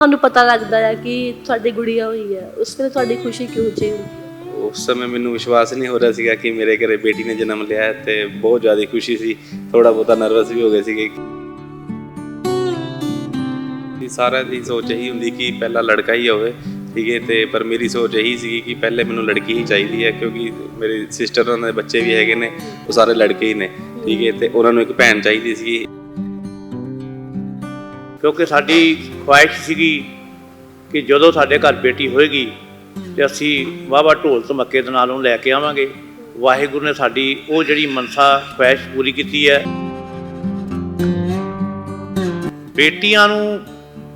ਤੁਹਾਨੂੰ ਪਤਾ ਲੱਗਦਾ ਹੈ ਕਿ ਤੁਹਾਡੀ ਗੁੜੀਆ ਹੋਈ ਹੈ। ਉਸ ਵੇਲੇ ਤੁਹਾਡੀ ਖੁਸ਼ੀ ਕਿਉਂ ਜਿਹੀ ਉਸ ਸਮੇਂ ਮੈਨੂੰ ਵਿਸ਼ਵਾਸ ਨਹੀਂ ਹੋ ਰਿਹਾ ਸੀਗਾ ਕਿ ਮੇਰੇ ਘਰੇ ਬੇਟੀ ਨੇ ਜਨਮ ਲਿਆ ਹੈ ਤੇ ਬਹੁਤ ਜ਼ਿਆਦਾ ਖੁਸ਼ੀ ਸੀ। ਥੋੜਾ ਬਹੁਤਾ ਨਰਵਸ ਵੀ ਹੋ ਗਏ ਸੀਗੇ। ਕਿ ਸਾਰਿਆਂ ਦੀ ਸੋਚ ਇਹੀ ਹੁੰਦੀ ਕਿ ਪਹਿਲਾ ਲੜਕਾ ਹੀ ਹੋਵੇ, ਠੀਕ ਹੈ, ਤੇ ਪਰ ਮੇਰੀ ਸੋਚ ਇਹੀ ਸੀਗੀ ਕਿ ਪਹਿਲੇ ਮੈਨੂੰ ਲੜਕੀ ਹੀ ਚਾਹੀਦੀ ਹੈ ਕਿਉਂਕਿ ਮੇਰੇ ਸਿਸਟਰ ਉਹਨਾਂ ਦੇ ਬੱਚੇ ਵੀ ਹੈਗੇ ਨੇ, ਉਹ ਸਾਰੇ ਲੜਕੇ ਹੀ ਨੇ, ਠੀਕ ਹੈ, ਤੇ ਉਹਨਾਂ ਨੂੰ ਇੱਕ ਭੈਣ ਚਾਹੀਦੀ ਸੀ ਕਿਉਂਕਿ ਸਾਡੀ ਖੁਆਇਸ਼ ਸੀਗੀ ਕਿ ਜਦੋਂ ਸਾਡੇ ਘਰ ਬੇਟੀ ਹੋਏਗੀ ਤੇ ਅਸੀਂ ਵਾਹਵਾ ਢੋਲ ਧਮੱਕੇ ਦੇ ਨਾਲ ਉਹਨੂੰ ਲੈ ਕੇ ਆਵਾਂਗੇ। ਵਾਹਿਗੁਰੂ ਨੇ ਸਾਡੀ ਉਹ ਜਿਹੜੀ ਮਨਸਾ ਖੁਆਇਸ਼ ਪੂਰੀ ਕੀਤੀ ਹੈ। ਬੇਟੀਆਂ ਨੂੰ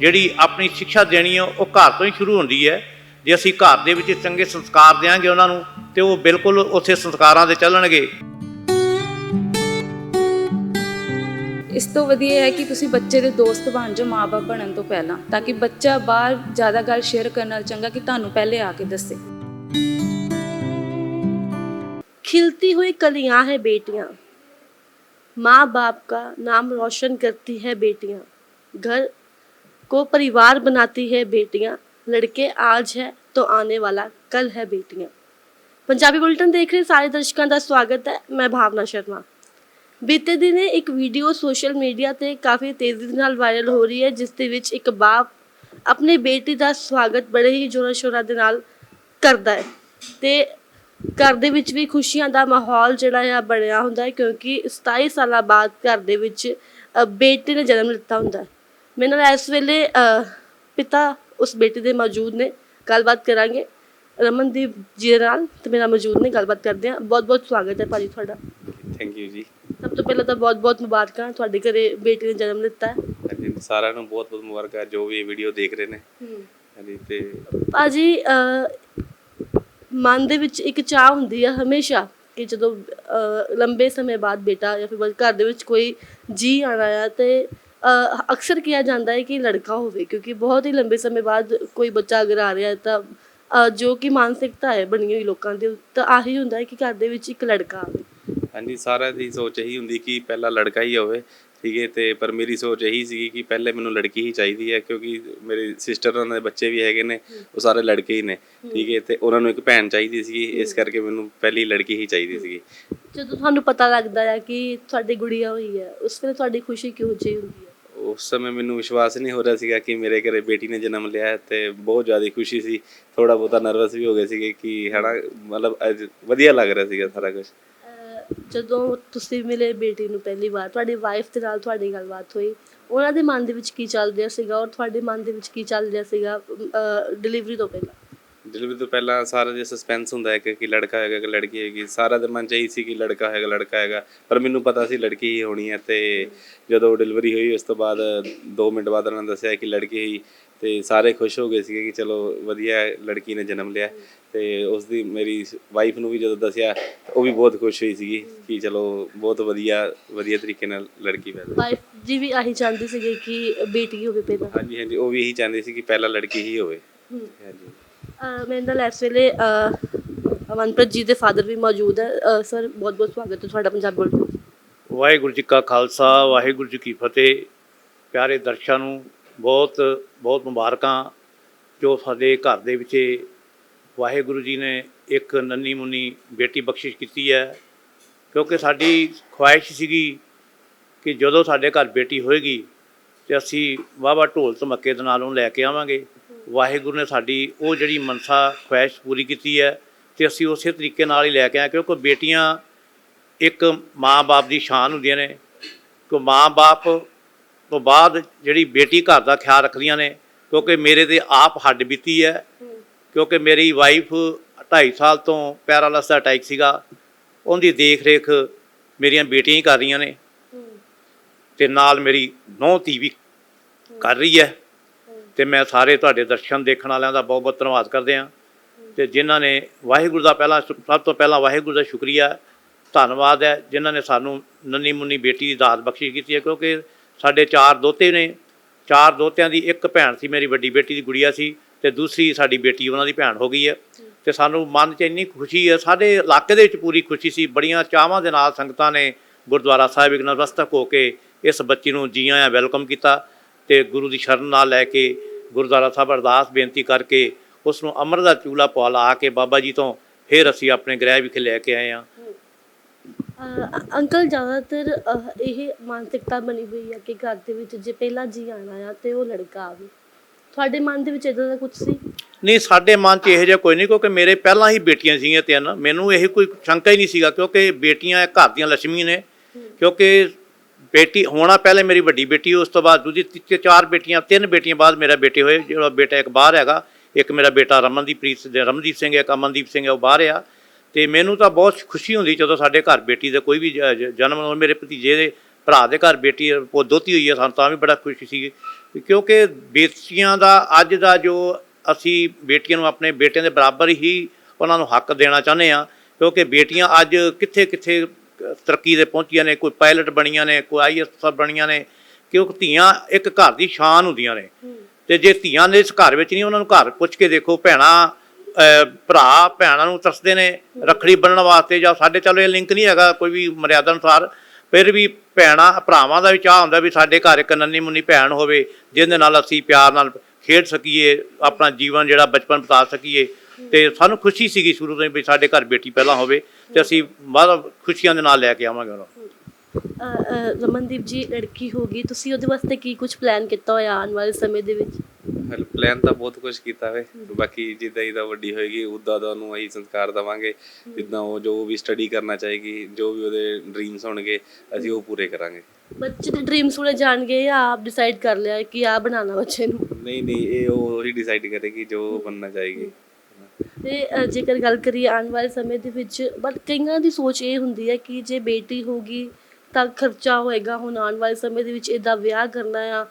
ਜਿਹੜੀ ਆਪਣੀ ਸਿੱਖਿਆ ਦੇਣੀ ਹੈ, ਉਹ ਘਰ ਤੋਂ ਹੀ ਸ਼ੁਰੂ ਹੁੰਦੀ ਹੈ। ਜੇ ਅਸੀਂ ਘਰ ਦੇ ਵਿੱਚ ਚੰਗੇ ਸੰਸਕਾਰ ਦੇਵਾਂਗੇ ਉਹਨਾਂ ਨੂੰ, ਤੇ ਉਹ ਬਿਲਕੁਲ ਉਸੇ ਸੰਸਕਾਰਾਂ ਦੇ ਚੱਲਣਗੇ। ਇਸ ਤੋਂ ਵਧੀਆ ਹੈ ਕਿ ਤੁਸੀਂ ਬੱਚੇ ਦੇ ਦੋਸਤ ਬਣ ਜਾਓ ਮਾਪੇ ਬਣਨ ਤੋਂ ਪਹਿਲਾਂ ਤਾਂ ਕਿ ਬੱਚਾ ਬਾਹਰ ਜ਼ਿਆਦਾ ਗੱਲ ਸ਼ੇਅਰ ਕਰਨ ਨਾਲ ਚੰਗਾ ਕਿ ਤੁਹਾਨੂੰ ਪਹਿਲੇ ਆ ਕੇ ਦੱਸੇ खिलती हुई कलियां हैं बेटियां माँ बाप का नाम रोशन करती है बेटियां घर को परिवार बनाती है बेटियां लड़के आज है तो आने वाला कल है बेटियां ਪੰਜਾਬੀ ਬੁਲਟਨ ਦੇਖ ਰਹੇ ਸਾਰੇ ਦਰਸ਼ਕਾਂ ਦਾ ਸਵਾਗਤ ਹੈ ਮੈਂ ਭਾਵਨਾ ਸ਼ਰਮਾ ਬੀਤੇ ਦਿਨੇ ਇੱਕ ਵੀਡੀਓ ਸੋਸ਼ਲ ਮੀਡੀਆ ਤੇ ਕਾਫੀ ਤੇਜ਼ੀ ਨਾਲ ਵਾਇਰਲ ਹੋ ਰਹੀ ਹੈ ਜਿਸ ਦੇ ਵਿੱਚ ਇੱਕ ਬਾਪ ਆਪਣੀ ਬੇਟੀ ਦਾ ਸਵਾਗਤ ਬੜੇ ਹੀ ਜੋਰਾਂ ਸ਼ੋਰਾਂ ਦੇ ਨਾਲ ਕਰਦਾ ਹੈ ਤੇ ਘਰ ਦੇ ਵਿੱਚ ਵੀ ਖੁਸ਼ੀਆਂ ਦਾ ਮਾਹੌਲ ਜਿਹੜਾ ਆ ਬਣਿਆ ਹੁੰਦਾ ਹੈ ਕਿਉਂਕਿ 27 ਸਾਲਾਂ ਬਾਅਦ ਘਰ ਦੇ ਵਿੱਚ ਅ, ਬੇਟੇ ਨੇ ਜਨਮ ਲਿੱਤਾ ਹੁੰਦਾ ਹੈ। ਮੇਰੇ ਨਾਲ ਇਸ ਵੇਲੇ ਪਿਤਾ ਉਸ ਬੇਟੀ ਦੇ ਮੌਜੂਦ ਨੇ। ਗੱਲਬਾਤ ਕਰਾਂਗੇ। ਰਮਨਦੀਪ ਜੀ ਦੇ ਨਾਲ ਤੇ ਮੇਰਾ ਮੌਜੂਦ ਨੇ ਗੱਲਬਾਤ ਕਰਦੇ ਹਾਂ। ਬਹੁਤ ਬਹੁਤ ਸਵਾਗਤ ਹੈ ਭਾਜੀ ਤੁਹਾਡਾ। ਥੈਂਕ ਯੂ ਜੀ। ਸਭ ਤੋਂ ਪਹਿਲਾਂ ਤਾਂ ਬਹੁਤ ਬਹੁਤ ਮੁਬਾਰਕਾਂ ਤੁਹਾਡੇ ਘਰੇ ਬੇਟੀ ਨੇ ਜਨਮ ਲਿੱਤਾ ਹੈ ਹਾਂਜੀ ਸਾਰਿਆਂ ਨੂੰ ਬਹੁਤ ਬਹੁਤ ਮੁਬਾਰਕਾਂ ਜੋ ਵੀ ਇਹ ਵੀਡੀਓ ਦੇਖ ਰਹੇ ਨੇ। ਹਾਂਜੀ ਤੇ ਭਾਜੀ ਅਹ, ਮਨ ਦੇ ਵਿੱਚ ਇੱਕ ਚਾਹ ਹੁੰਦੀ ਆ ਹਮੇਸ਼ਾ ਕਿ ਜਦੋਂ ਅਹ, ਲੰਬੇ ਸਮੇਂ ਬਾਅਦ ਬੇਟਾ ਜਾਂ ਫਿਰ ਬਸ ਘਰ ਦੇ ਵਿੱਚ ਕੋਈ ਜੀ ਆਣਾ ਆ ਤੇ ਅਹ, ਅਕਸਰ ਕਿਹਾ ਜਾਂਦਾ ਹੈ ਕਿ ਲੜਕਾ ਹੋਵੇ ਕਿਉਂਕਿ ਬਹੁਤ ਹੀ ਲੰਬੇ ਸਮੇਂ ਬਾਅਦ ਕੋਈ ਬੱਚਾ ਅਗਰ ਆ ਰਿਹਾ ਹੈ ਤਾਂ ਅਹ, ਜੋ ਕਿ ਮਾਨਸਿਕਤਾ ਹੈ ਬਣੀ ਹੋਈ ਲੋਕਾਂ ਦੀ ਤਾਂ ਆਹੀ ਹੁੰਦਾ ਹੈ ਕਿ ਘਰ ਦੇ ਵਿੱਚ ਇੱਕ ਲੜਕਾ ਆਵੇ। ਹਾਂਜੀ ਸਾਰਿਆਂ ਦੀ ਸੋਚ ਇਹੀ ਹੁੰਦੀ ਕਿ ਪਹਿਲਾ ਲੜਕਾ ਹੀ ਹੋਵੇ ਠੀਕ ਹੈ ਤੇ ਪਰ ਮੇਰੀ ਸੋਚ ਇਹੀ ਸੀ ਕਿ ਪਹਿਲੇ ਮੈਨੂੰ ਲੜਕੀ ਹੀ ਚਾਹੀਦੀ ਹੈ ਕਿਉਂਕਿ ਮੇਰੇ ਸਿਸਟਰ ਉਹਨਾਂ ਦੇ ਬੱਚੇ ਵੀ ਹੈਗੇ ਨੇ ਉਹ ਸਾਰੇ ਲੜਕੇ ਹੀ ਨੇ ਠੀਕ ਹੈ ਤੇ ਉਹਨਾਂ ਨੂੰ ਇੱਕ ਭੈਣ ਚਾਹੀਦੀ ਸੀ ਇਸ ਕਰਕੇ ਮੈਨੂੰ ਪਹਿਲੀ ਲੜਕੀ ਹੀ ਚਾਹੀਦੀ ਸੀਗੀ। ਜਦੋਂ ਤੁਹਾਨੂੰ ਪਤਾ ਲੱਗਦਾ ਹੈ ਕਿ ਤੁਹਾਡੀ ਗੁੜੀਆ ਹੋਈ ਹੈ ਉਸ ਵੇਲੇ ਤੁਹਾਡੀ ਖੁਸ਼ੀ ਕਿਉਂ ਜਿਹੀ ਹੁੰਦੀ ਹੈ? ਉਸ ਸਮੇਂ ਮੈਨੂੰ ਵਿਸ਼ਵਾਸ ਨਹੀਂ ਹੋ ਰਿਹਾ ਸੀਗਾ ਕਿ ਮੇਰੇ ਘਰੇ ਬੇਟੀ ਨੇ ਜਨਮ ਲਿਆ ਹੈ ਤੇ ਬਹੁਤ ਜ਼ਿਆਦਾ ਖੁਸ਼ੀ ਸੀ ਥੋੜਾ ਬਹੁਤਾ ਨਰਵਸ ਵੀ ਹੋ ਗਏ ਸੀਗੇ ਕਿ ਹਨਾ ਮਤਲਬ ਵਧੀਆ ਲੱਗ ਰਿਹਾ ਸੀਗਾ ਸਾਰਾ ਕੁਝ ਜਦੋਂ ਤੁਸੀਂ ਮਿਲੇ ਬੇਟੀ ਨੂੰ ਪਹਿਲੀ ਵਾਰ, ਤੁਹਾਡੀ ਵਾਈਫ ਦੇ ਨਾਲ ਤੁਹਾਡੀ ਗੱਲਬਾਤ ਹੋਈ, ਉਹਨਾਂ ਦੇ ਮਨ ਦੇ ਵਿੱਚ ਕੀ ਚੱਲ ਰਿਹਾ ਸੀਗਾ ਔਰ ਤੁਹਾਡੇ ਮਨ ਦੇ ਵਿੱਚ ਕੀ ਚੱਲ ਰਿਹਾ ਸੀਗਾ ਡਿਲੀਵਰੀ ਤੋਂ ਪਹਿਲਾਂ? ਡਿਲੀਵਰੀ ਤੋਂ ਪਹਿਲਾਂ ਸਾਰਾ ਜਿਹਾ ਸਸਪੈਂਸ ਹੁੰਦਾ ਹੈ ਕਿ ਕਿ ਲੜਕਾ ਹੈਗਾ ਕਿ ਲੜਕੀ ਹੈਗੀ। ਸਾਰਾ ਦੇ ਮਨ ਚ ਇਹੀ ਸੀ ਕਿ ਲੜਕਾ ਹੈਗਾ ਲੜਕਾ ਹੈਗਾ। ਪਰ ਮੈਨੂੰ ਪਤਾ ਸੀ ਲੜਕੀ ਹੀ ਹੋਣੀ ਹੈ ਤੇ ਜਦੋਂ ਡਿਲੀਵਰੀ ਹੋਈ ਉਸ ਤੋਂ ਬਾਅਦ 2 ਮਿੰਟ ਬਾਅਦ ਉਹਨਾਂ ਨੇ ਦੱਸਿਆ ਕਿ ਲੜਕੀ ਹੀ। ਤੇ ਸਾਰੇ ਖੁਸ਼ ਹੋ ਗਏ ਸੀਗੇ ਕਿ ਚਲੋ ਵਧੀਆ ਲੜਕੀ ਨੇ ਜਨਮ ਲਿਆ। ਤੇ ਉਸ ਦੀ ਮੇਰੀ ਵਾਈਫ ਨੂੰ ਵੀ ਜਦੋਂ ਦੱਸਿਆ ਉਹ ਵੀ ਬਹੁਤ ਖੁਸ਼ ਹੋਈ ਸੀਗੀ ਕਿ ਚਲੋ ਬਹੁਤ ਵਧੀਆ ਵਧੀਆ ਤਰੀਕੇ ਨਾਲ ਲੜਕੀ ਪੈਦਾ ਵਾਈਫ ਜੀ ਵੀ ਆਹੀ ਚਾਹੁੰਦੇ ਸੀਗੇ ਕਿ ਬੇਟੀ ਹੋਵੇ ਪਹਿਲਾਂ। ਹਾਂਜੀ ਹਾਂਜੀ ਉਹ ਵੀ ਇਹੀ ਚਾਹੁੰਦੇ ਸੀ ਕਿ ਪਹਿਲਾਂ ਲੜਕੀ ਹੀ ਹੋਵੇ। ਹਾਂਜੀ। ਮੇਰੇ ਨਾਲ ਇਸ ਵੇਲੇ ਅਹ, ਜੀ ਦੇ ਫਾਦਰ ਵੀ ਮੌਜੂਦ ਹੈ। ਸਰ ਬਹੁਤ ਬਹੁਤ ਸਵਾਗਤ ਹੈ ਤੁਹਾਡਾ ਪੰਜਾਬ ਬੋਲ ਵਾਹਿਗੁਰੂ ਜੀ ਕਾ ਖਾਲਸਾ ਵਾਹਿਗੁਰੂ ਜੀ ਕੀ ਫਤਿਹ। ਪਿਆਰੇ ਦਰਸ਼ਕਾਂ ਨੂੰ ਬਹੁਤ ਬਹੁਤ ਮੁਬਾਰਕਾਂ ਜੋ ਸਾਡੇ ਘਰ ਦੇ ਵਿੱਚ ਵਾਹਿਗੁਰੂ ਜੀ ਨੇ ਇੱਕ ਨੰਨੀ ਮੁੰਨੀ ਬੇਟੀ ਬਖਸ਼ਿਸ਼ ਕੀਤੀ ਹੈ। ਕਿਉਂਕਿ ਸਾਡੀ ਖੁਆਇਸ਼ ਸੀਗੀ ਕਿ ਜਦੋਂ ਸਾਡੇ ਘਰ ਬੇਟੀ ਹੋਏਗੀ ਤੇ ਅਸੀਂ ਵਾਹਵਾ ਢੋਲ ਧਮੱਕੇ ਦੇ ਨਾਲ ਉਹਨੂੰ ਲੈ ਕੇ ਆਵਾਂਗੇ। ਵਾਹਿਗੁਰੂ ਨੇ ਸਾਡੀ ਉਹ ਜਿਹੜੀ ਮਨਸਾ ਖੁਆਇਸ਼ ਪੂਰੀ ਕੀਤੀ ਹੈ ਤੇ ਅਸੀਂ ਉਸੇ ਤਰੀਕੇ ਨਾਲ ਹੀ ਲੈ ਕੇ ਆਏ ਕਿਉਂਕਿ ਬੇਟੀਆਂ ਇੱਕ ਮਾਂ-ਬਾਪ ਦੀ ਸ਼ਾਨ ਹੁੰਦੀਆਂ ਨੇ ਕਿ ਮਾਂ-ਬਾਪ ਤੋਂ ਬਾਅਦ ਜਿਹੜੀ ਬੇਟੀ ਘਰ ਦਾ ਖਿਆਲ ਰੱਖਦੀਆਂ ਨੇ ਕਿਉਂਕਿ ਮੇਰੇ ਤੇ ਆਪ ਹੱਡ ਬੀਤੀ ਹੈ ਕਿਉਂਕਿ ਮੇਰੀ ਵਾਈਫ 2.5 ਸਾਲ ਤੋਂ ਪੈਰਾਲਿਸ ਦਾ ਅਟੈਕ ਸੀਗਾ ਉਹਦੀ ਦੇਖ ਰੇਖ ਮੇਰੀਆਂ ਬੇਟੀਆਂ ਹੀ ਕਰ ਰਹੀਆਂ ਨੇ ਤੇ ਨਾਲ ਮੇਰੀ ਨੌਂ ਧੀ ਵੀ ਕਰ ਰਹੀ ਹੈ। ਤੇ ਮੈਂ ਸਾਰੇ ਤੁਹਾਡੇ ਦਰਸ਼ਨ ਦੇਖਣ ਵਾਲਿਆਂ ਦਾ ਬਹੁਤ ਬਹੁਤ ਧੰਨਵਾਦ ਕਰਦੇ ਹਾਂ। ਤੇ ਜਿਨ੍ਹਾਂ ਨੇ ਵਾਹਿਗੁਰੂ ਦਾ ਪਹਿਲਾ ਸਭ ਤੋਂ ਪਹਿਲਾਂ ਵਾਹਿਗੁਰੂ ਦਾ ਸ਼ੁਕਰੀਆ, ਧੰਨਵਾਦ ਹੈ। ਜਿਨ੍ਹਾਂ ਨੇ ਸਾਨੂੰ ਨੰਨੀ ਮੁੰਨੀ ਬੇਟੀ ਦੀ ਦਾਤ ਬਖਸ਼ਿਸ਼ ਕੀਤੀ ਹੈ, ਕਿਉਂਕਿ ਸਾਡੇ ਚਾਰ ਦੋਤੇ ਨੇ। ਚਾਰ ਦੋਤਿਆਂ ਦੀ ਇੱਕ ਭੈਣ ਸੀ, ਮੇਰੀ ਵੱਡੀ ਬੇਟੀ ਦੀ ਗੁੜੀਆ ਸੀ ਤੇ ਦੂਸਰੀ ਸਾਡੀ ਬੇਟੀ, ਉਹਨਾਂ ਦੀ ਭੈਣ ਹੋ ਗਈ ਹੈ। ਤੇ ਸਾਨੂੰ ਮਨ 'ਚ ਇੰਨੀ ਖੁਸ਼ੀ ਹੈ, ਸਾਡੇ ਇਲਾਕੇ ਦੇ ਵਿੱਚ ਪੂਰੀ ਖੁਸ਼ੀ ਸੀ। ਬੜੀਆਂ ਚਾਵਾਂ ਦੇ ਨਾਲ ਸੰਗਤਾਂ ਨੇ ਗੁਰਦੁਆਰਾ ਸਾਹਿਬ ਇੱਕ ਨਤਮਸਤਕ ਹੋ ਕੇ ਇਸ ਬੱਚੀ ਨੂੰ ਜੀ ਆਇਆਂ ਵੈਲਕਮ ਕੀਤਾ। ਤੇ ਗੁਰੂ ਦੀ ਸ਼ਰਨ ਨਾਲ ਲੈ ਕੇ ਗੁਰਦੁਆਰਾ ਸਾਹਿਬ ਅਰਦਾਸ ਬੇਨਤੀ ਕਰਕੇ ਉਸ ਨੂੰ ਅੰਮ੍ਰਿਤ ਦਾ ਚੂਲਾ ਪਵਾ ਲਾ ਕੇ ਬਾਬਾ ਜੀ ਤੋਂ ਫਿਰ ਅਸੀਂ ਆਪਣੇ ਗ੍ਰਹਿ ਵਿਖੇ ਲੈ ਕੇ ਆਏ ਅਹ ਅੰਕਲ ਜ਼ਿਆਦਾਤਰ ਇਹ ਮਾਨਸਿਕਤਾ ਬਣੀ ਹੋਈ ਹੈ ਕਿ ਘਰ ਦੇ ਵਿੱਚ ਜੇ ਪਹਿਲਾ ਜੀ ਆਣਾ ਆ ਤੇ ਉਹ ਲੜਕਾ ਆਵੇ। ਤੁਹਾਡੇ ਮਨ ਦੇ ਵਿੱਚ ਇਦਾਂ ਦਾ ਕੁਝ ਸੀ? ਨਹੀਂ ਸਾਡੇ ਮਨ 'ਚ ਇਹੋ ਜਿਹਾ ਕੋਈ ਨਹੀਂ ਕਿਉਂਕਿ ਮੇਰੇ ਪਹਿਲਾਂ ਹੀ ਬੇਟੀਆਂ ਸੀਗੀਆਂ ਤਿੰਨ। ਮੈਨੂੰ ਇਹ ਕੋਈ ਸ਼ੰਕਾ ਹੀ ਨਹੀਂ ਸੀਗਾ ਕਿਉਂਕਿ ਬੇਟੀਆਂ ਘਰ ਦੀਆਂ ਲక్ష్ਮੀ ਨੇ। ਕਿਉਂਕਿ ਬੇਟੀ, ਹੋਣਾ ਪਹਿਲੇ ਮੇਰੀ ਵੱਡੀ ਬੇਟੀ, ਉਸ ਤੋਂ ਬਾਅਦ ਦੂਜੀ, ਤੀਜੇ, ਚਾਰ ਬੇਟੀਆਂ, ਤਿੰਨ ਬੇਟੀਆਂ ਬਾਅਦ ਮੇਰਾ ਬੇਟੇ ਹੋਏ, ਜਿਹੜਾ ਬੇਟਾ ਇੱਕ ਬਾਹਰ ਹੈਗਾ, ਇੱਕ ਮੇਰਾ ਬੇਟਾ ਰਮਨਦੀਪ੍ਰੀਤ ਰਮਨਦੀਪ ਸਿੰਘ ਹੈ, ਇੱਕ ਅਮਨਦੀਪ ਸਿੰਘ ਹੈ, ਉਹ ਬਾਹਰ ਆ। ਤੇ ਮੈਨੂੰ ਤਾਂ ਬਹੁਤ ਖੁਸ਼ੀ ਹੁੰਦੀ ਜਦੋਂ ਸਾਡੇ ਘਰ ਬੇਟੀ ਦਾ ਕੋਈ ਵੀ ਜਨਮ ਹੋਵੇ ਮੇਰੇ ਭਤੀਜੇ ਦੇ ਭਰਾ ਦੇ ਘਰ ਬੇਟੀ, ਉਹ ਦੋਤੀ ਹੋਈ ਹੈ ਸਾਨੂੰ ਤਾਂ ਵੀ ਬੜਾ ਖੁਸ਼ੀ ਸੀ ਕਿਉਂਕਿ ਬੇਟੀਆਂ ਦਾ, ਅੱਜ ਦਾ ਜੋ ਅਸੀਂ ਬੇਟੀਆਂ ਨੂੰ ਆਪਣੇ ਬੇਟਿਆਂ ਦੇ ਬਰਾਬਰ ਹੀ ਉਹਨਾਂ ਨੂੰ ਹੱਕ ਦੇਣਾ ਚਾਹੁੰਦੇ ਆ ਕਿਉਂਕਿ ਬੇਟੀਆਂ ਅੱਜ ਕਿੱਥੇ ਕਿੱਥੇ ਤਰੱਕੀ ਦੇ ਪਹੁੰਚੀਆਂ ਨੇ ਕੋਈ ਪਾਇਲਟ ਬਣੀਆਂ ਨੇ ਕੋਈ ਆਈਐਸ ਬਣੀਆਂ ਨੇ ਕਿਉਂਕਿ ਧੀਆਂ ਇੱਕ ਘਰ ਦੀ ਸ਼ਾਨ ਹੁੰਦੀਆਂ ਨੇ। ਤੇ ਜੇ ਧੀਆਂ ਨੇ ਇਸ ਘਰ ਵਿੱਚ ਨਹੀਂ ਉਹਨਾਂ ਨੂੰ ਘਰ ਪੁੱਛ ਕੇ ਦੇਖੋ ਭੈਣਾਂ ਭਰਾ ਭੈਣਾਂ ਨੂੰ ਤਰਸਦੇ ਨੇ ਰੱਖੜੀ ਬੰਨਣ ਵਾਸਤੇ ਜਾਂ ਸਾਡੇ ਚਲੋ ਇਹ ਲਿੰਕ ਨਹੀਂ ਹੈਗਾ ਕੋਈ ਵੀ ਮਰਿਆਦਾ ਅਨੁਸਾਰ ਫਿਰ ਵੀ ਭੈਣਾਂ ਭਰਾਵਾਂ ਦਾ ਵੀ ਚਾਹ ਹੁੰਦਾ ਵੀ ਸਾਡੇ ਘਰ ਇੱਕ ਨੰਨੀ ਮੁੰਨੀ ਭੈਣ ਹੋਵੇ ਜਿਹਦੇ ਨਾਲ ਅਸੀਂ ਪਿਆਰ ਨਾਲ ਖੇਡ ਸਕੀਏ ਆਪਣਾ ਜੀਵਨ ਜਿਹੜਾ ਬਚਪਨ ਬਿਤਾ ਸਕੀਏ। ਤੇ ਸਾਨੂੰ ਖੁਸ਼ੀ ਸੀਗੀ ਸ਼ੁਰੂ ਤੋਂ ਹੀ ਵੀ ਸਾਡੇ ਘਰ ਬੇਟੀ ਪਹਿਲਾਂ ਹੋਵੇ ਤੇ ਅਸੀਂ ਬਾਅਦ ਖੁਸ਼ੀਆਂ ਦੇ ਨਾਲ ਲੈ ਕੇ ਆਵਾਂਗੇ ਉਹਨੂੰ। ਰਮਨਦੀਪ ਜੀ ਲੜਕੀ ਹੋਗੀ ਤੁਸੀਂ ਉਹਦੇ ਵਾਸਤੇ ਕੀ ਕੁਝ ਪਲਾਨ ਕੀਤਾ ਹੋਇਆ ਆਉਣ ਵਾਲੇ ਸਮੇਂ ਦੇ ਵਿੱਚ? ਹਲ ਪਲਾਨ ਤਾਂ ਬਹੁਤ ਕੁਝ ਕੀਤਾ ਵੇ। ਬਾਕੀ ਜਿੱਦਾਂ ਜਿੱਦਾਂ ਵੱਡੀ ਹੋਏਗੀ ਉਦਾਂ ਦਾ ਉਹਨੂੰ ਅਸੀਂ ਸੰਸਕਾਰ ਦਵਾਂਗੇ। ਜਿੱਦਾਂ ਉਹ ਜੋ ਵੀ ਸਟੱਡੀ ਕਰਨਾ ਚਾਹੇਗੀ ਜੋ ਵੀ ਉਹਦੇ ਡ੍ਰੀਮਸ ਹੋਣਗੇ ਅਸੀਂ ਉਹ ਪੂਰੇ ਕਰਾਂਗੇ। ਬੱਚੇ ਦੇ ਡ੍ਰੀਮਸ ਉਹਨੇ ਜਾਣ ਗਏ ਜਾਂ ਆਪ ਡਿਸਾਈਡ ਕਰ ਲਿਆ ਕਿ ਆ ਬਣਾਉਣਾ ਬੱਚੇ ਨੂੰ? ਨਹੀਂ ਨਹੀਂ ਇਹ ਉਹ ਹੀ ਡਿਸਾਈਡ ਕਰੇਗੀ ਜੋ ਬਣਨਾ ਚਾਹੇਗੀ। ਤੇ ਜੇਕਰ ਗੱਲ ਕਰੀਏ ਆਉਣ ਵਾਲੇ ਸਮੇਂ ਦੇ ਵਿੱਚ ਬਟ ਕਈਆਂ ਦੀ ਸੋਚ ਇਹ ਹੁੰਦੀ ਹੈ ਕਿ ਜੇ ਬੇਟੀ ਹੋਗੀ ਤਾਂ ਖਰਚਾ ਹੋਏਗਾ ਹੁਣ ਆਉਣ ਵਾਲੇ ਸਮੇਂ ਦੇ ਵਿੱਚ ਇਹਦਾ ਵਿਆਹ ਕਰਨਾ ਆ।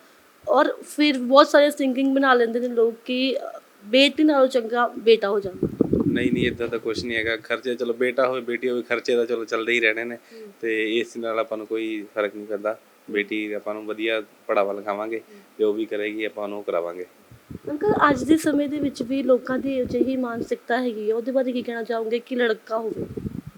ਔਰ ਫਿਰ ਬਹੁਤ ਸਾਰੇ ਸਿੰਕਿੰਗ ਬਣਾ ਲੈਂਦੇ ਨੇ ਲੋਕ ਕਿ ਬੇਟੀ ਨਾਲੋਂ ਚੰਗਾ ਬੇਟਾ ਹੋ ਜਾਂਦਾ ਨਹੀਂ ਨਹੀਂ ਇਦਾਂ ਤਾਂ ਕੁਝ ਨਹੀਂ ਹੈਗਾ। ਖਰਚੇ ਚਲੋ ਬੇਟਾ ਹੋਵੇ ਬੇਟੀ ਹੋਵੇ ਖਰਚੇ ਤਾਂ ਚਲੋ ਚੱਲਦੇ ਹੀ ਰਹਿਣੇ ਨੇ। ਤੇ ਇਸ ਨਾਲ ਆਪਾਂ ਨੂੰ ਕੋਈ ਫ਼ਰਕ ਨਹੀਂ ਪੈਂਦਾ। ਬੇਟੀ ਆਪਾਂ ਨੂੰ ਵਧੀਆ ਪੜਾਵਾ ਲਿਖਾਵਾਂਗੇ। ਜੋ ਵੀ ਕਰੇਗੀ ਆਪਾਂ ਉਹਨੂੰ ਕਰਾਵਾਂਗੇ। ਅੰਕਲ ਅੱਜ ਦੇ ਸਮੇਂ ਦੇ ਵਿੱਚ ਵੀ ਲੋਕਾਂ ਦੀ ਅਜਿਹੀ ਮਾਨਸਿਕਤਾ ਹੈਗੀ ਹੈ ਉਹਦੇ ਬਾਰੇ ਕੀ ਕਹਿਣਾ ਚਾਹੋਗੇ? ਕਿ ਲੜਕਾ ਹੋਵੇ?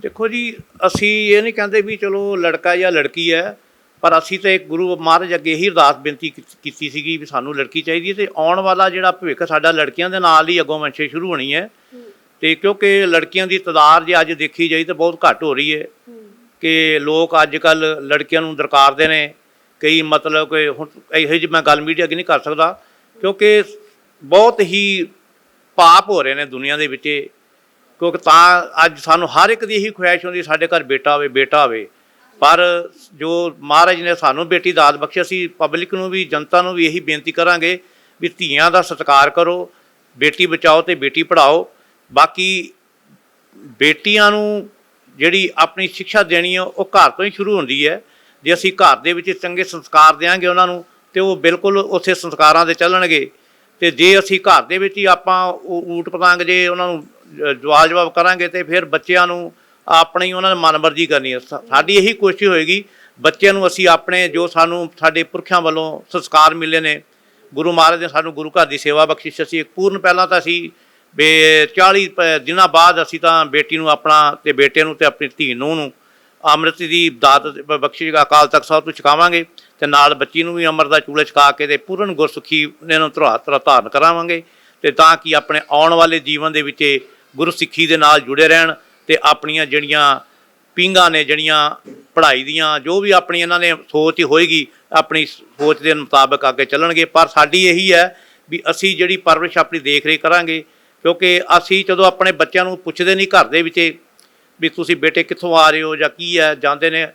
ਦੇਖੋ ਜੀ ਅਸੀਂ ਇਹ ਨਹੀਂ ਕਹਿੰਦੇ ਵੀ ਚਲੋ ਲੜਕਾ ਜਾਂ ਲੜਕੀ ਹੈ ਪਰ ਅਸੀਂ ਤਾਂ ਇੱਕ ਗੁਰੂ ਮਹਾਰਾਜ ਅੱਗੇ ਹੀ ਅਰਦਾਸ ਬੇਨਤੀ ਕੀਤੀ- ਸੀਗੀ ਵੀ ਸਾਨੂੰ ਲੜਕੀ ਚਾਹੀਦੀ ਹੈ ਤੇ ਆਉਣ ਵਾਲਾ ਜਿਹੜਾ ਭਵਿੱਖ ਸਾਡਾ ਲੜਕੀਆਂ ਦੇ ਨਾਲ ਹੀ ਅੱਗੋਂ ਵੰਸ਼ੇ ਸ਼ੁਰੂ ਹੋਣੀ ਹੈ। ਤੇ ਕਿਉਂਕਿ ਲੜਕੀਆਂ ਦੀ ਤਦਾਦ ਜੇ ਅੱਜ ਦੇਖੀ ਜਾਈ ਤਾਂ ਬਹੁਤ ਘੱਟ ਹੋ ਰਹੀ ਹੈ ਕਿ ਲੋਕ ਅੱਜ ਕੱਲ ਲੜਕੀਆਂ ਨੂੰ ਦਰਕਾਰਦੇ ਨੇ। ਕਈ ਮਤਲਬ ਕਿ ਹੁਣ ਇਹੋ ਜਿਹੀ ਮੈਂ ਗੱਲ ਮੀਡੀਆ ਅੱਗੇ ਨਹੀਂ ਕਰ ਸਕਦਾ ਕਿਉਂਕਿ ਬਹੁਤ ਹੀ ਪਾਪ ਹੋ ਰਹੇ ਨੇ ਦੁਨੀਆ ਦੇ ਵਿੱਚ ਕਿਉਂਕਿ ਤਾਂ ਅੱਜ ਸਾਨੂੰ ਹਰ ਇੱਕ ਦੀ ਇਹੀ ਖੁਆਇਸ਼ ਹੁੰਦੀ ਸਾਡੇ ਘਰ ਬੇਟਾ ਹੋਵੇ ਬੇਟਾ ਹੋਵੇ। ਪਰ ਜੋ ਮਹਾਰਾਜ ਨੇ ਸਾਨੂੰ ਬੇਟੀ ਦਾਤ ਬਖਸ਼ੀ, ਅਸੀਂ ਪਬਲਿਕ ਨੂੰ ਵੀ, ਜਨਤਾ ਨੂੰ ਵੀ ਇਹੀ ਬੇਨਤੀ ਕਰਾਂਗੇ ਵੀ ਧੀਆਂ ਦਾ ਸਤਿਕਾਰ ਕਰੋ, ਬੇਟੀ ਬਚਾਓ ਤੇ ਬੇਟੀ ਪੜ੍ਹਾਓ। ਬਾਕੀ ਬੇਟੀਆਂ ਨੂੰ ਜਿਹੜੀ ਆਪਣੀ ਸਿੱਖਿਆ ਦੇਣੀ ਹੈ, ਉਹ ਘਰ ਤੋਂ ਹੀ ਸ਼ੁਰੂ ਹੁੰਦੀ ਹੈ। ਜੇ ਅਸੀਂ ਘਰ ਦੇ ਵਿੱਚ ਚੰਗੇ ਸੰਸਕਾਰ ਦੇਵਾਂਗੇ ਉਹਨਾਂ ਨੂੰ, ਤੇ ਉਹ ਬਿਲਕੁਲ ਉਸੇ ਸੰਸਕਾਰਾਂ ਦੇ ਚੱਲਣਗੇ। ਤੇ ਜੇ ਅਸੀਂ ਘਰ ਦੇ ਵਿੱਚ ਹੀ ਆਪਾਂ ਉਹ ਊਟ ਪਤੰਗ ਜੇ ਉਹਨਾਂ ਨੂੰ ਜਵਾਬ ਜਵਾਬ ਕਰਾਂਗੇ ਤੇ ਫਿਰ ਬੱਚਿਆਂ ਨੂੰ ਆਪਣੀ ਉਹਨਾਂ ਨੇ ਮਨਮਰਜ਼ੀ ਕਰਨੀ ਹੈ। ਸਾਡੀ ਇਹੀ ਕੋਸ਼ਿਸ਼ ਹੋਏਗੀ, ਬੱਚਿਆਂ ਨੂੰ ਅਸੀਂ ਆਪਣੇ ਜੋ ਸਾਨੂੰ ਸਾਡੇ ਪੁਰਖਿਆਂ ਵੱਲੋਂ ਸੰਸਕਾਰ ਮਿਲੇ ਨੇ, ਗੁਰੂ ਮਹਾਰਾਜ ਨੇ ਸਾਨੂੰ ਗੁਰੂ ਘਰ ਦੀ ਸੇਵਾ ਬਖਸ਼ਿਸ਼ ਅਸੀਂ ਇੱਕ ਪੂਰਨ ਪਹਿਲਾਂ ਤਾਂ ਅਸੀਂ ਬੇ 40 ਪ- ਦਿਨਾਂ ਬਾਅਦ ਅਸੀਂ ਤਾਂ ਬੇਟੀ ਨੂੰ ਆਪਣਾ ਤੇ ਬੇਟੇ ਨੂੰ ਤੇ ਆਪਣੀ ਧੀ ਨੂੰ ਨੂੰ ਅੰਮ੍ਰਿਤ ਦੀ ਦਾਤ ਬਖਸ਼ਿਸ਼ ਅਕਾਲ ਤਖਤ ਸਾਹਿਬ ਤੋਂ ਛਕਾਵਾਂਗੇ। ਤੇ ਨਾਲ ਬੱਚੀ ਨੂੰ ਵੀ ਅੰਮ੍ਰਿਤ ਦਾ ਚੂਲੇ ਛਕਾ ਕੇ ਤੇ ਪੂਰਨ ਗੁਰਸੁਖੀ ਇਹਨਾਂ ਨੂੰ ਧਰਾ ਧਰਾ ਧਾਰਨ ਕਰਾਵਾਂਗੇ ਤੇ ਤਾਂ ਕਿ ਆਪਣੇ ਆਉਣ ਵਾਲੇ ਜੀਵਨ ਦੇ ਵਿੱਚ ਇਹ ਗੁਰਸਿੱਖੀ ਦੇ ਨਾਲ ਜੁੜੇ ਰਹਿਣ ਤੇ ਆਪਣੀਆਂ ਜਿਹੜੀਆਂ ਪਿੰਗਾਂ ਨੇ, ਜਿਹੜੀਆਂ ਪੜ੍ਹਾਈ ਦੀਆਂ, ਜੋ ਵੀ ਆਪਣੀ ਇਹਨਾਂ ਨੇ ਸੋਚ ਹੀ ਹੋਏਗੀ, ਆਪਣੀ ਸੋਚ ਦੇ ਮੁਤਾਬਕ ਅੱਗੇ ਚੱਲਣਗੇ। ਪਰ ਸਾਡੀ ਇਹੀ ਹੈ ਵੀ ਅਸੀਂ ਜਿਹੜੀ ਪਰਵਰਿਸ਼ ਆਪਣੀ ਦੇਖ ਰੇਖ ਕਰਾਂਗੇ, ਕਿਉਂਕਿ ਅਸੀਂ ਜਦੋਂ ਆਪਣੇ ਬੱਚਿਆਂ ਨੂੰ ਪੁੱਛਦੇ ਨਹੀਂ ਘਰ ਦੇ ਵਿੱਚ ਵੀ ਤੁਸੀਂ ਬੇਟੇ ਕਿੱਥੋਂ ਆ ਰਹੇ ਹੋ ਜਾਂ ਕੀ ਹੈ, ਜਾਂਦੇ ਨੇ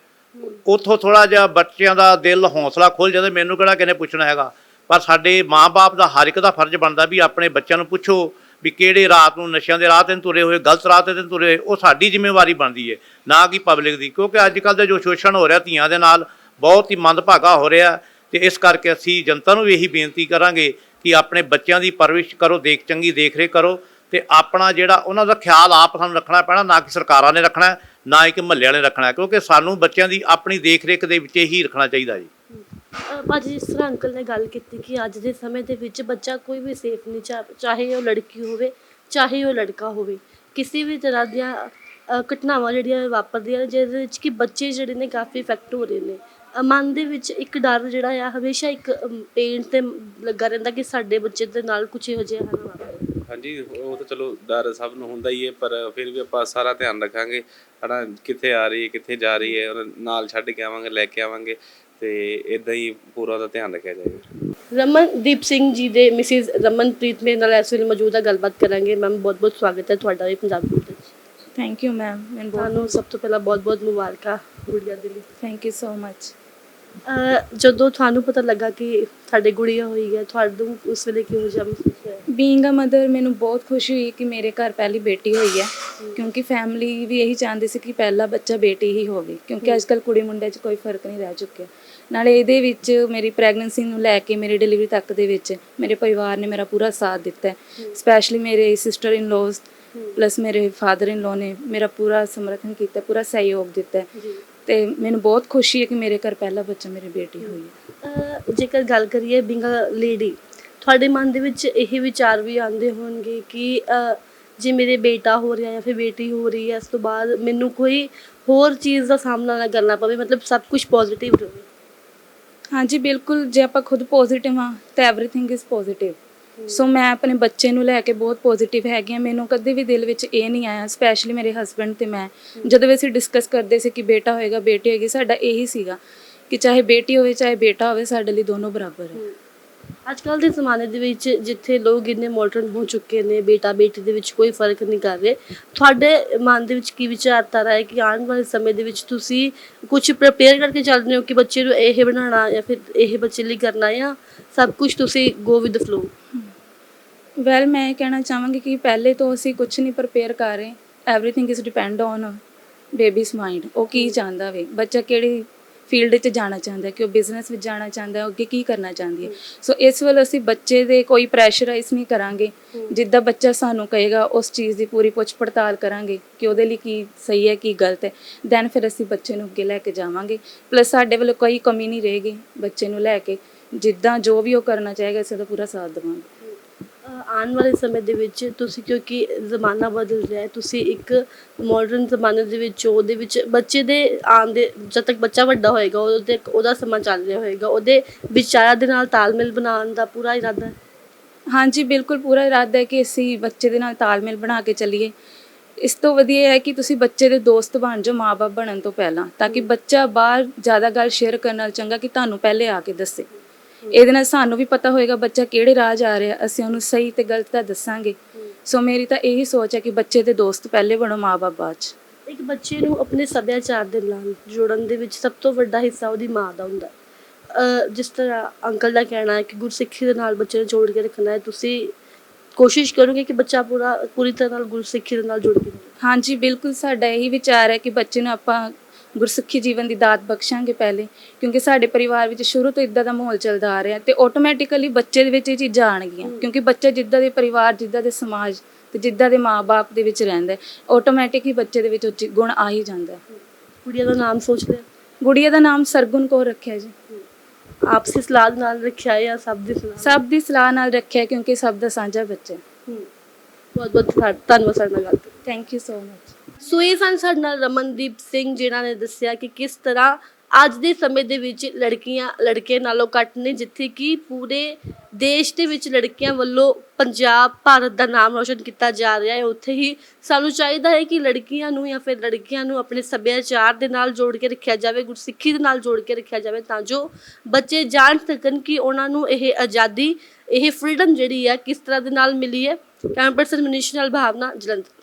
ਉੱਥੋਂ ਥੋੜਾ ਜਿਹਾ ਬੱਚਿਆਂ ਦਾ ਦਿਲ ਹੌਸਲਾ ਖੁੱਲ ਜਾਂਦਾ, ਮੈਨੂੰ ਕਿਹੜਾ ਕਿਨੇ ਪੁੱਛਣਾ ਹੈਗਾ। ਪਰ ਸਾਡੇ ਮਾਪੇ ਦਾ ਹਰ ਇੱਕ ਦਾ ਫਰਜ਼ ਬਣਦਾ ਵੀ ਆਪਣੇ ਬੱਚਿਆਂ ਨੂੰ ਪੁੱਛੋ ਵੀ ਕਿਹੜੇ ਰਾਤ ਨੂੰ ਨਸ਼ਿਆਂ ਦੇ ਰਾਹ ਤੇ ਨੀ ਤੁਰੇ ਹੋਏ, ਗਲਤ ਰਾਹ ਤੇ ਨੀ ਤੁਰੇ ਹੋਏ, ਉਹ ਸਾਡੀ ਜ਼ਿੰਮੇਵਾਰੀ ਬਣਦੀ ਹੈ ਨਾ ਕਿ ਪਬਲਿਕ ਦੀ। ਕਿਉਂਕਿ ਅੱਜ ਕੱਲ ਦਾ ਜੋ ਸ਼ੋਸ਼ਣ ਹੋ ਰਿਹਾ ਧੀਆਂ ਦੇ ਨਾਲ, ਬਹੁਤ ਹੀ ਮੰਦਭਾਗਾ ਹੋ ਰਿਹਾ ਤੇ ਇਸ ਕਰਕੇ ਅਸੀਂ ਜਨਤਾ ਨੂੰ ਵੀ ਇਹੀ ਬੇਨਤੀ ਕਰਾਂਗੇ ਕਿ ਆਪਣੇ ਬੱਚਿਆਂ ਦੀ ਪਰਵਰਿਸ਼ ਕਰੋ ਦੇਖ ਚੰਗੀ ਦੇਖ ਰੇਖ ਕਰੋ ਤੇ ਆਪਣਾ ਜਿਹੜਾ ਉਹਨਾਂ ਦਾ ਖਿਆਲ ਆਪ ਸਾਨੂੰ ਰੱਖਣਾ ਪੈਣਾ, ਨਾ ਕਿ ਸਰਕਾਰਾਂ ਨੇ ਰੱਖਣਾ। ਨਾ ਇੱਕ ਕਿ ਮਹੱਲੇ ਵਾਲੇ ਨੇ ਰੱਖਣਾ ਕਿਉਂਕਿ ਸਾਨੂੰ ਬੱਚਿਆਂ ਦੀ ਆਪਣੀ ਦੇਖ ਰੇਖ ਦੇ ਵਿੱਚ ਹੀ ਰੱਖਣਾ ਚਾਹੀਦਾ ਜੀ। ਅਹ ਭਾਜੀ ਜਿਸ ਤਰ੍ਹਾਂ ਅੰਕਲ ਨੇ ਗੱਲ ਕੀਤੀ ਕਿ ਅੱਜ ਦੇ ਸਮੇਂ ਦੇ ਵਿੱਚ ਬੱਚਾ ਕੋਈ ਵੀ ਸੇਫ ਨਹੀਂ ਚਾ- ਚਾਹੇ ਉਹ ਲੜਕੀ ਹੋਵੇ ਚਾਹੇ ਉਹ ਲੜਕਾ ਹੋਵੇ ਕਿਸੇ ਵੀ ਤਰ੍ਹਾਂ ਦੀਆਂ ਅਹ, ਘਟਨਾਵਾਂ ਜਿਹੜੀਆਂ ਵਾਪਰਦੀਆਂ ਨੇ ਜਿਹਦੇ ਵਿੱਚ ਕਿ ਬੱਚੇ ਜਿਹੜੇ ਨੇ ਕਾਫੀ ਇਫੈਕਟ ਹੋ ਰਹੇ ਨੇ। ਅ, ਮਨ ਦੇ ਵਿੱਚ ਇੱਕ ਡਰ ਜਿਹੜਾ ਆ ਹਮੇਸ਼ਾ ਇੱਕ ਪੇਨ ਤੇ ਲੱਗਾ ਰਹਿੰਦਾ ਕਿ ਸਾਡੇ ਬੱਚੇ ਦੇ ਨਾਲ ਕੁਝ ਇਹੋ ਜਿਹਾ ਨਾ ਵਾਪਰੇ। ਹਾਂਜੀ ਉਹ ਤਾਂ ਚਲੋ ਡਰ ਸਭ ਨੂੰ ਹੁੰਦਾ ਹੀ ਹੈ ਪਰ ਫਿਰ ਵੀ ਆਪਾਂ ਸਾਰਾ ਧਿਆਨ ਰੱਖਾਂਗੇ। ਹਨਾ ਕਿੱਥੇ ਆ ਰਹੀ ਹੈ ਕਿੱਥੇ ਜਾ ਰਹੀ ਹੈ ਉਹਨਾਂ ਨਾਲ ਛੱਡ ਕੇ ਆਵਾਂਗੇ ਲੈ ਕੇ ਆਵਾਂਗੇ ਤੇ ਇਦਾਂ ਹੀ ਪੂਰਾ ਉਹਦਾ ਧਿਆਨ ਰੱਖਿਆ ਜਾਏਗਾ। ਰਮਨਦੀਪ ਸਿੰਘ ਜੀ ਦੇ ਮਿਸਿਸ ਰਮਨਪ੍ਰੀਤ ਮੇਰੇ ਨਾਲ ਇਸ ਵੇਲੇ ਮੌਜੂਦ ਹੈ ਗੱਲਬਾਤ ਕਰਾਂਗੇ। ਮੈਮ ਬਹੁਤ ਬਹੁਤ ਸਵਾਗਤ ਹੈ ਤੁਹਾਡਾ ਵੀ ਪੰਜਾਬ ਦੇ ਵਿੱਚ। ਥੈਂਕ ਯੂ ਮੈਮ ਮੈਨੂੰ ਤੁਹਾਨੂੰ ਸਭ ਤੋਂ ਪਹਿਲਾਂ ਬਹੁਤ ਬਹੁਤ ਮੁਬਾਰਕਾਂ ਗੁੜੀਆ ਦੇ ਲਈ। ਥੈਂਕ ਯੂ ਸੋ ਮਚ ਜਦੋਂ ਤੁਹਾਨੂੰ ਪਤਾ ਲੱਗਾ ਕਿ ਸਾਡੇ ਗੁੜੀਆ ਹੋਈ ਹੈ ਤੁਹਾਨੂੰ ਉਸ ਵੇਲੇ ਕਿਹੋ ਜਿਹਾ ਮਹਿਸੂਸ ਹੋਇਆ? ਬੀਇੰਗ ਅ ਮਦਰ ਮੈਨੂੰ ਬਹੁਤ ਖੁਸ਼ੀ ਹੋਈ ਕਿ ਮੇਰੇ ਘਰ ਪਹਿਲੀ ਬੇਟੀ ਹੋਈ ਹੈ ਕਿਉਂਕਿ ਫੈਮਿਲੀ ਵੀ ਇਹੀ ਚਾਹੁੰਦੀ ਸੀ ਕਿ ਪਹਿਲਾ ਬੱਚਾ ਬੇਟੀ ਹੀ ਹੋਵੇ ਕਿਉਂਕਿ ਅੱਜ ਕੱਲ ਕੁੜੀ ਮੁੰਡੇ 'ਚ ਕੋਈ ਫ਼ਰਕ ਨਹੀਂ ਰਹਿ ਚੁੱਕਿਆ। ਨਾਲੇ ਇਹਦੇ ਵਿੱਚ ਮੇਰੀ ਪ੍ਰੈਗਨੈਂਸੀ ਨੂੰ ਲੈ ਕੇ ਮੇਰੀ ਡਿਲੀਵਰੀ ਤੱਕ ਦੇ ਵਿੱਚ ਮੇਰੇ ਪਰਿਵਾਰ ਨੇ ਮੇਰਾ ਪੂਰਾ ਸਾਥ ਦਿੱਤਾ ਸਪੈਸ਼ਲੀ ਮੇਰੇ ਸਿਸਟਰ ਇਨ ਲੋਸ ਪਲੱਸ ਮੇਰੇ ਫਾਦਰ ਇਨ ਲੋ ਨੇ ਮੇਰਾ ਪੂਰਾ ਸਮਰਥਨ ਕੀਤਾ ਪੂਰਾ ਸਹਿਯੋਗ ਦਿੱਤਾ ਤੇ ਮੈਨੂੰ ਬਹੁਤ ਖੁਸ਼ੀ ਹੈ ਕਿ ਮੇਰੇ ਘਰ ਪਹਿਲਾ ਬੱਚਾ ਮੇਰੀ ਬੇਟੀ ਹੋਈ ਹੈ। ਅਹ ਜੇਕਰ ਗੱਲ ਕਰੀਏ ਬਿੰਗ ਲੇਡੀ ਤੁਹਾਡੇ ਮਨ ਦੇ ਵਿੱਚ ਇਹ ਵਿਚਾਰ ਵੀ ਆਉਂਦੇ ਹੋਣਗੇ ਕਿ ਅਹ, ਜੇ ਮੇਰੇ ਬੇਟਾ ਹੋ ਰਿਹਾ ਜਾਂ ਫਿਰ ਬੇਟੀ ਹੋ ਰਹੀ ਹੈ ਇਸ ਤੋਂ ਬਾਅਦ ਮੈਨੂੰ ਕੋਈ ਹੋਰ ਚੀਜ਼ ਦਾ ਸਾਹਮਣਾ ਨਾ ਕਰਨਾ ਪਵੇ ਮਤਲਬ ਸਭ ਕੁਝ ਪੋਜ਼ਿਟਿਵ ਰਹੇ। ਹਾਂਜੀ ਬਿਲਕੁਲ ਜੇ ਆਪਾਂ ਖੁਦ ਪੋਜ਼ਿਟਿਵ ਹਾਂ ਤਾਂ ਐਵਰੀਥਿੰਗ ਇਜ਼ ਪੋਜ਼ਿਟਿਵ ਸੋ ਮੈਂ ਆਪਣੇ ਬੱਚੇ ਨੂੰ ਲੈ ਕੇ ਬਹੁਤ ਪੋਜ਼ਿਟਿਵ ਹੈਗੀ ਹਾਂ। ਮੈਨੂੰ ਕਦੇ ਵੀ ਦਿਲ ਵਿੱਚ ਇਹ ਨਹੀਂ ਆਇਆ ਸਪੈਸ਼ਲੀ ਮੇਰੇ ਹਸਬੰਡ ਤੇ ਮੈਂ। ਜਦੋਂ ਵੀ ਅਸੀਂ ਡਿਸਕਸ ਕਰਦੇ ਸੀ ਕਿ ਬੇਟਾ ਹੋਏਗਾ, ਬੇਟੀ ਹੋਏਗੀ, ਸਾਡਾ ਇਹੀ ਸੀਗਾ ਕਿ ਚਾਹੇ ਬੇਟੀ ਹੋਵੇ, ਚਾਹੇ ਬੇਟਾ ਹੋਵੇ, ਸਾਡੇ ਲਈ ਦੋਨੋਂ ਬਰਾਬਰ ਹੈ। ਅੱਜ ਕੱਲ ਦੇ ਜ਼ਮਾਨੇ ਦੇ ਵਿੱਚ ਜਿੱਥੇ ਲੋਕ ਇੰਨੇ ਮਾਡਰਨ ਹੋ ਚੁੱਕੇ ਨੇ ਬੇਟਾ ਬੇਟੀ ਦੇ ਵਿੱਚ ਕੋਈ ਫ਼ਰਕ ਨਹੀਂ ਕਰ ਰਹੇ। ਤੁਹਾਡੇ ਮਨ ਦੇ ਵਿੱਚ ਕੀ ਵਿਚਾਰਧਾਰਾ ਹੈ ਕਿ ਆਉਣ ਵਾਲੇ ਸਮੇਂ ਦੇ ਵਿੱਚ ਤੁਸੀਂ ਕੁਝ ਪ੍ਰਪੇਅਰ ਕਰਕੇ ਚੱਲ ਰਹੇ ਹੋ ਕਿ ਬੱਚੇ ਨੂੰ ਇਹ ਬਣਾਉਣਾ ਜਾਂ ਫਿਰ ਇਹ ਬੱਚੇ ਲਈ ਕਰਨਾ ਜਾਂ ਸਭ ਕੁਝ ਤੁਸੀਂ ਗੋ ਵਿਦ ਫਲੋ ਵੈਲ ਮੈਂ ਇਹ ਕਹਿਣਾ ਚਾਹਾਂਗੀ ਕਿ ਪਹਿਲੇ ਤੋਂ ਅਸੀਂ ਕੁਝ ਨਹੀਂ ਪ੍ਰਪੇਅਰ ਕਰ ਰਹੇ। Everything is depend on baby's mind ਉਹ ਕੀ ਚਾਹੁੰਦਾ ਵੇ? ਬੱਚਾ ਕਿਹੜੀ ਫੀਲਡ 'ਚ ਜਾਣਾ ਚਾਹੁੰਦਾ ਕਿ ਉਹ ਬਿਜ਼ਨਸ ਵਿੱਚ ਜਾਣਾ ਚਾਹੁੰਦਾ ਹੈ? ਉਹ ਅੱਗੇ ਕੀ ਕਰਨਾ ਚਾਹੁੰਦੀ ਹੈ? ਸੋ ਇਸ ਵੱਲ ਅਸੀਂ ਬੱਚੇ ਦੇ ਕੋਈ ਪ੍ਰੈਸ਼ਰਾਈਜ਼ ਨਹੀਂ ਕਰਾਂਗੇ। ਜਿੱਦਾਂ ਬੱਚਾ ਸਾਨੂੰ ਕਹੇਗਾ ਉਸ ਚੀਜ਼ ਦੀ ਪੂਰੀ ਪੁੱਛ ਪੜਤਾਲ ਕਰਾਂਗੇ ਕਿ ਉਹਦੇ ਲਈ ਕੀ ਸਹੀ ਹੈ ਕੀ ਗਲਤ ਹੈ। ਦੈਨ ਫਿਰ ਅਸੀਂ ਬੱਚੇ ਨੂੰ ਅੱਗੇ ਲੈ ਕੇ ਜਾਵਾਂਗੇ। ਪਲੱਸ ਸਾਡੇ ਵੱਲੋਂ ਕੋਈ ਕਮੀ ਨਹੀਂ ਰਹੇਗੀ ਬੱਚੇ ਨੂੰ ਲੈ ਕੇ। ਜਿੱਦਾਂ ਜੋ ਵੀ ਉਹ ਕਰਨਾ ਚਾਹੇਗਾ ਅਸੀਂ ਉਹਦਾ ਪੂਰਾ ਸਾਥ ਦੇਵਾਂਗੇ। ਆਉਣ ਵਾਲੇ ਸਮੇਂ ਦੇ ਵਿੱਚ ਤੁਸੀਂ ਕਿਉਂਕਿ ਜ਼ਮਾਨਾ ਬਦਲ ਰਿਹਾ ਹੈ ਤੁਸੀਂ ਇੱਕ ਮਾਡਰਨ ਜ਼ਮਾਨੇ ਦੇ ਵਿੱਚ ਹੋ, ਉਹਦੇ ਵਿੱਚ ਬੱਚੇ ਦੇ ਆਉਣ ਦੇ ਜਦ ਤੱਕ ਬੱਚਾ ਵੱਡਾ ਹੋਏਗਾ ਉਹਦੇ ਉਹਦਾ ਸਮਾਂ ਚੱਲ ਰਿਹਾ ਹੋਏਗਾ ਉਹਦੇ ਵਿਚਾਰਾਂ ਦੇ ਨਾਲ ਤਾਲਮੇਲ ਬਣਾਉਣ ਦਾ ਪੂਰਾ ਇਰਾਦਾ ਹੈ। ਹਾਂਜੀ ਬਿਲਕੁਲ ਪੂਰਾ ਇਰਾਦਾ ਹੈ ਕਿ ਅਸੀਂ ਬੱਚੇ ਦੇ ਨਾਲ ਤਾਲਮੇਲ ਬਣਾ ਕੇ ਚੱਲੀਏ। ਇਸ ਤੋਂ ਵਧੀਆ ਹੈ ਕਿ ਤੁਸੀਂ ਬੱਚੇ ਦੇ ਦੋਸਤ ਬਣ ਜਾਓ ਮਾਪੇ ਬਣਨ ਤੋਂ ਪਹਿਲਾਂ ਤਾਂ ਕਿ ਬੱਚਾ ਬਾਹਰ ਜ਼ਿਆਦਾ ਗੱਲ ਸ਼ੇਅਰ ਕਰਨ ਨਾਲ ਚੰਗਾ ਕਿ ਤੁਹਾਨੂੰ ਪਹਿਲੇ ਆ ਕੇ ਦੱਸੇ। ਇਹਦੇ ਨਾਲ ਸਾਨੂੰ ਵੀ ਪਤਾ ਹੋਏਗਾ ਬੱਚਾ ਕਿਹੜੇ ਰਾਹ ਜਾ ਰਿਹਾ ਅਸੀਂ ਉਹਨੂੰ ਸਹੀ ਤੇ ਗਲਤ ਦਾ ਦੱਸਾਂਗੇ। ਸੋ ਮੇਰੀ ਤਾਂ ਇਹੀ ਸੋਚ ਹੈ ਕਿ ਬੱਚੇ ਦੇ ਦੋਸਤ ਪਹਿਲੇ ਬਣੋ ਮਾਪੇ ਬਾਅਦ ਚ। ਇੱਕ ਬੱਚੇ ਨੂੰ ਆਪਣੇ ਸੱਭਿਆਚਾਰ ਦੇ ਨਾਲ ਜੋੜਨ ਦੇ ਵਿੱਚ ਸਭ ਤੋਂ ਵੱਡਾ ਹਿੱਸਾ ਉਹਦੀ ਮਾਂ ਦਾ ਹੁੰਦਾ ਜਿਸ ਤਰ੍ਹਾਂ ਅੰਕਲ ਦਾ ਕਹਿਣਾ ਹੈ ਕਿ ਗੁਰਸਿੱਖੀ ਦੇ ਨਾਲ ਬੱਚੇ ਨੂੰ ਜੋੜ ਕੇ ਰੱਖਣਾ ਹੈ ਤੁਸੀਂ ਕੋਸ਼ਿਸ਼ ਕਰੋਗੇ ਕਿ ਬੱਚਾ ਪੂਰਾ ਪੂਰੀ ਤਰ੍ਹਾਂ ਨਾਲ ਗੁਰਸਿੱਖੀ ਦੇ ਨਾਲ ਜੁੜ ਕੇ ਹਾਂਜੀ ਬਿਲਕੁਲ ਸਾਡਾ ਇਹੀ ਵਿਚਾਰ ਹੈ ਕਿ ਬੱਚੇ ਨੂੰ ਆਪਾਂ ਗੁਰਸਿੱਖੀ ਜੀਵਨ ਦੀ ਦਾਤ ਬਖਸ਼ਾਂਗੇ ਪਹਿਲੇ ਕਿਉਂਕਿ ਸਾਡੇ ਪਰਿਵਾਰ ਵਿੱਚ ਸ਼ੁਰੂ ਤੋਂ ਇਦਾਂ ਦਾ ਮਾਹੌਲ ਚੱਲਦਾ ਆ ਰਿਹਾ ਤੇ ਆਟੋਮੈਟਿਕਲੀ ਬੱਚੇ ਦੇ ਵਿੱਚ ਇਹ ਚੀਜ਼ਾਂ ਆਣਗੀਆਂ ਕਿਉਂਕਿ ਬੱਚਾ ਜਿੱਦਾਂ ਦੇ ਪਰਿਵਾਰ ਜਿੱਦਾਂ ਦੇ ਸਮਾਜ ਤੇ ਜਿੱਦਾਂ ਦੇ ਮਾਪੇ ਦੇ ਵਿੱਚ ਰਹਿੰਦਾ ਹੈ ਆਟੋਮੈਟਿਕ ਹੀ ਬੱਚੇ ਦੇ ਵਿੱਚ ਉਹ ਗੁਣ ਆ ਹੀ ਜਾਂਦਾ ਹੈ। ਕੁੜੀਆਂ ਦਾ ਨਾਮ ਸੋਚ ਲਿਆ? ਗੁੜੀਆ ਦਾ ਨਾਮ ਸਰਗੁਣ ਕੌਰ ਰੱਖਿਆ ਜੀ। ਆਪਸੀ ਸਲਾਹ ਨਾਲ ਰੱਖਿਆ ਜਾਂ ਸਭ ਦੀ ਸਲਾਹ? ਸਭ ਦੀ ਸਲਾਹ ਨਾਲ ਰੱਖਿਆ ਕਿਉਂਕਿ ਸਭ ਦਾ ਸਾਂਝਾ ਬੱਚਾ ਹੈ। ਬਹੁਤ ਬਹੁਤ ਧੰਨ- ਧੰਨਵਾਦ ਸਾਡੇ ਨਾਲ। Thank you so much so ਇਹ ਸਨ ਸਾਡੇ ਨਾਲ ਰਮਨਦੀਪ ਸਿੰਘ ਜਿਨ੍ਹਾਂ ਨੇ ਦੱਸਿਆ ਕਿ ਕਿਸ ਤਰ੍ਹਾਂ ਅੱਜ ਦੇ ਸਮੇਂ ਦੇ ਵਿੱਚ ਲੜਕੀਆਂ, ਲੜਕੇ ਨਾਲੋਂ ਘੱਟ ਨੇ, ਜਿੱਥੇ ਕਿ ਪੂਰੇ ਦੇਸ਼ ਦੇ ਵਿੱਚ ਲੜਕੀਆਂ ਵੱਲੋਂ ਪੰਜਾਬ, ਭਾਰਤ ਦਾ ਨਾਮ ਰੋਸ਼ਨ ਕੀਤਾ ਜਾ ਰਿਹਾ ਹੈ। ਉੱਥੇ ਹੀ ਸਾਨੂੰ ਚਾਹੀਦਾ ਹੈ ਕਿ ਲੜਕੀਆਂ ਨੂੰ ਜਾਂ ਫਿਰ ਲੜਕੀਆਂ ਨੂੰ ਆਪਣੇ ਸੱਭਿਆਚਾਰ ਦੇ ਨਾਲ ਜੋੜ ਕੇ ਰੱਖਿਆ ਜਾਵੇ, ਗੁਰਸਿੱਖੀ ਦੇ ਨਾਲ ਜੋੜ ਕੇ ਰੱਖਿਆ ਜਾਵੇ ਤਾਂ ਜੋ ਬੱਚੇ ਜਾਣ ਸਕਣ ਕਿ ਉਹਨਾਂ ਨੂੰ ਇਹ ਆਜ਼ਾਦੀ, ਇਹ ਫ੍ਰੀडम ਜਿਹੜੀ ਹੈ ਕਿਸ ਤਰ੍ਹਾਂ ਦੇ ਨਾਲ ਮਿਲੀ ਹੈ। ਕੈਂਪਸ ਮਨੀਸ਼ ਨਾਲ ਭਾਵਨਾ ਜਲੰਧਰ।